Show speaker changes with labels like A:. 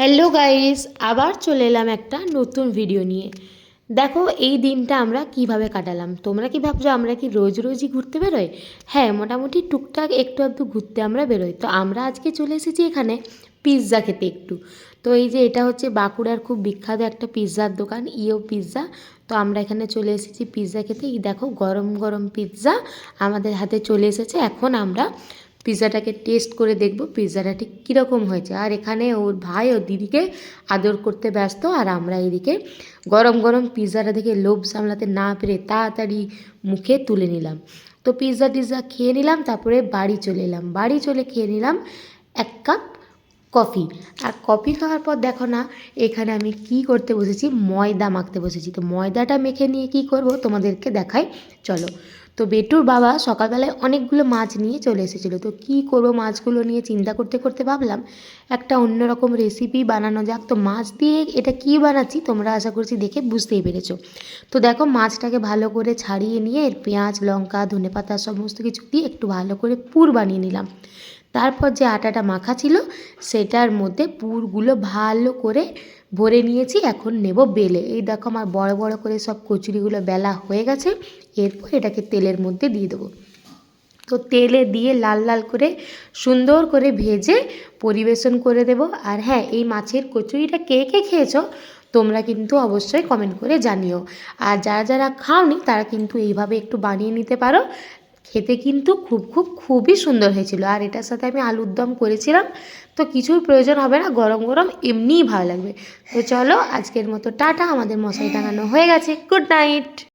A: Hello guys আবার চলে এলাম একটা নতুন ভিডিও নিয়ে। দেখো, এই দিনটা আমরা কীভাবে কাটালাম? তোমরা কি ভাবছ আমরা কি রোজ রোজই ঘুরতে বেরোই? হ্যাঁ মোটামুটি টুকটাক একটু একটু ঘুরতে আমরা বেরোই। তো আমরা আজকে চলে এসেছি এখানে পিৎজা খেতে একটু। তো এই যে এটা হচ্ছে বাঁকুড়ার খুব বিখ্যাত একটা পিৎজার দোকান ইও পিৎজা তো আমরা এখানে চলে এসেছি পিৎজা খেতে। দেখো, গরম গরম পিৎজা আমাদের হাতে চলে এসেছে। এখন আমরা পিৎজাটাকে টেস্ট করে দেখব পিৎজাটা ঠিক কীরকম হয়েছে। আর এখানে ওর ভাই ও দিদিকে আদর করতে ব্যস্ত, আর আমরা এদিকে গরম গরম পিৎজাটা দেখে লোভ সামলাতে না পেরে তাড়াতাড়ি মুখে তুলে নিলাম। তো পিৎজা টিৎজা খেয়ে নিলাম, তারপরে বাড়ি চলে এলাম। বাড়ি চলে খেয়ে নিলাম এক কাপ কফি। আর কফি খাওয়ার পর দেখো না, এখানে আমি কি করতে বসেছি? ময়দা মাখতে বসেছি। তো ময়দাটা মেখে নিয়ে কি করব? তোমাদেরকে দেখাই। চলো। তো বেটুর বাবা সকালবেলায় অনেকগুলো মাছ নিয়ে চলে এসেছিল। তো কি করব মাছগুলো নিয়ে চিন্তা করতে করতে ভাবলাম, একটা অন্যরকম রেসিপি বানানো যাক। তো মাছ দিয়ে এটা কি বানাচ্ছি তোমরা আশা করছি দেখে বুঝতেই পেরেছ। তো দেখো মাছটাকে ভালো করে ছাড়িয়ে নিয়ে পেঁয়াজ, লঙ্কা, ধনেপাতা সমস্ত কিছু দিয়ে একটু ভালো করে পুর বানিয়ে নিলাম। তারপর যে আটাটা মাখা ছিল, সেটার মধ্যে পুরগুলো ভালো করে ভরে নিয়েছি, এখন নেব বেলে। এই দেখো আমার বড় বড় করে সব কচুরিগুলো বেলা হয়ে গেছে, এরপর এটাকে তেলের মধ্যে দিয়ে দেবো। তো তেলে দিয়ে লাল লাল করে সুন্দর করে ভেজে পরিবেশন করে দেব। আর হ্যাঁ এই মাছের কচুরিটা কে কে খেয়েছো, তোমরা কিন্তু অবশ্যই কমেন্ট করে জানিও। আর যারা যারা খাওনি, তারা কিন্তু এইভাবে একটু বানিয়ে নিতে পারো। খেতে কিন্তু খুব খুব, খুবই সুন্দর হয়েছিল। আর এটার সাথে আমি আলুর দম করেছিলাম, তো কিছুর প্রয়োজন হবে না, গরম গরম এমনিই ভালো লাগবে। তো চলো, আজকের মতো টাটা, আমাদের মশাই টাঙানো হয়ে গেছে। Good night